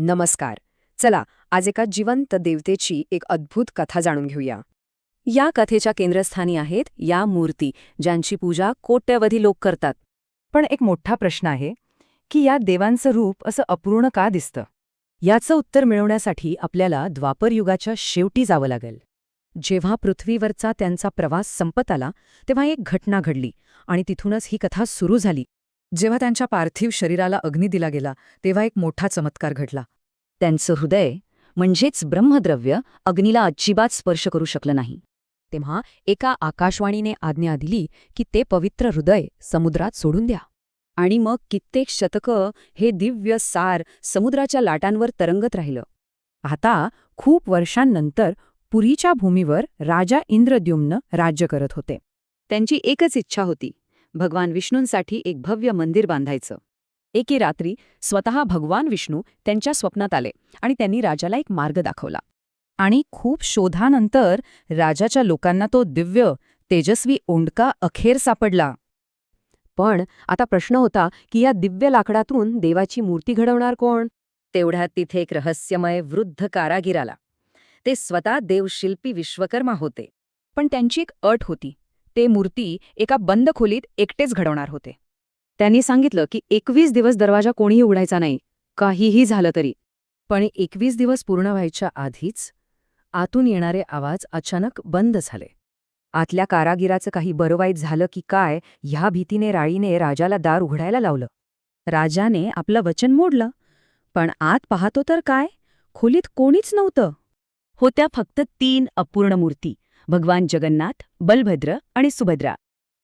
नमस्कार. चला आज एका जिवंत देवतेची एक अद्भुत कथा जाणून घेऊया. या कथेच्या केंद्रस्थानी आहेत या मूर्ती ज्यांची पूजा कोट्यवधी लोक करतात. पण एक मोठा प्रश्न आहे की या देवांचं रूप असं अपूर्ण का दिसतं? याचं उत्तर मिळवण्यासाठी आपल्याला द्वापरयुगाच्या शेवटी जावं लागेल. जेव्हा पृथ्वीवरचा त्यांचा प्रवास संपत आला तेव्हा एक घटना घडली आणि तिथूनच ही कथा सुरू झाली. जेव्हा त्यांच्या पार्थिव शरीराला अग्नी दिला गेला तेव्हा एक मोठा चमत्कार घडला. त्यांचं हृदय म्हणजेच ब्रह्मद्रव्य अग्नीला अजिबात स्पर्श करू शकलं नाही. तेव्हा एका आकाशवाणीने आज्ञा दिली की ते पवित्र हृदय समुद्रात सोडून द्या. आणि मग कित्येक शतकं हे दिव्य सार समुद्राच्या लाटांवर तरंगत राहिलं. आता खूप वर्षांनंतर पुरीच्या भूमीवर राजा इंद्रद्युम्न राज्य करत होते. त्यांची एकच इच्छा होती. भगवान विष्णूंसाठी एक भव्य मंदिर बांधायचं. एके रात्री स्वतः भगवान विष्णू त्यांच्या स्वप्नात आले आणि त्यांनी राजाला एक मार्ग दाखवला. आणि खूप शोधानंतर राजाच्या लोकांना तो दिव्य तेजस्वी ओंडका अखेर सापडला. पण आता प्रश्न होता की या दिव्य लाकडातून देवाची मूर्ती घडवणार कोण? तेवढ्यात तिथे एक रहस्यमय वृद्ध कारागीर आला. ते स्वतः देवशिल्पी विश्वकर्मा होते. पण त्यांची एक अट होती. ते मूर्ती एका बंद खोलीत एकटेच घडवणार होते. त्यांनी सांगितलं की एकवीस दिवस दरवाजा कोणीही उघडायचा नाही काहीही झालं तरी. पण एकवीस दिवस पूर्ण व्हायच्या आधीच आतून येणारे आवाज अचानक बंद झाले. आतल्या कारागिराचं काही बरं वाईट झालं की काय ह्या भीतीने राळीने राजाला दार उघडायला लावलं. राजाने आपलं वचन मोडलं. पण आत पाहतो तर काय? खोलीत कोणीच नव्हतं. होत्या फक्त तीन अपूर्ण मूर्ती. भगवान जगन्नाथ बलभद्र आणि सुभद्रा.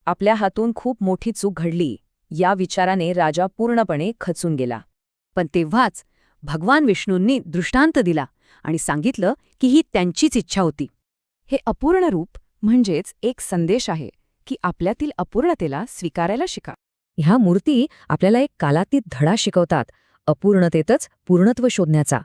आपल्या हातून खूप मोठी चूक घडली या विचाराने राजा पूर्णपणे खचून गेला. पण तेव्हाच भगवान विष्णूंनी दृष्टांत दिला आणि सांगितलं की ही त्यांचीच इच्छा होती. हे अपूर्ण रूप म्हणजेच एक संदेश आहे की आपल्यातील अपूर्णतेला स्वीकारायला शिका. ह्या मूर्ती आपल्याला एक कालातीत धडा शिकवतात अपूर्णतेतच पूर्णत्व शोधण्याचा.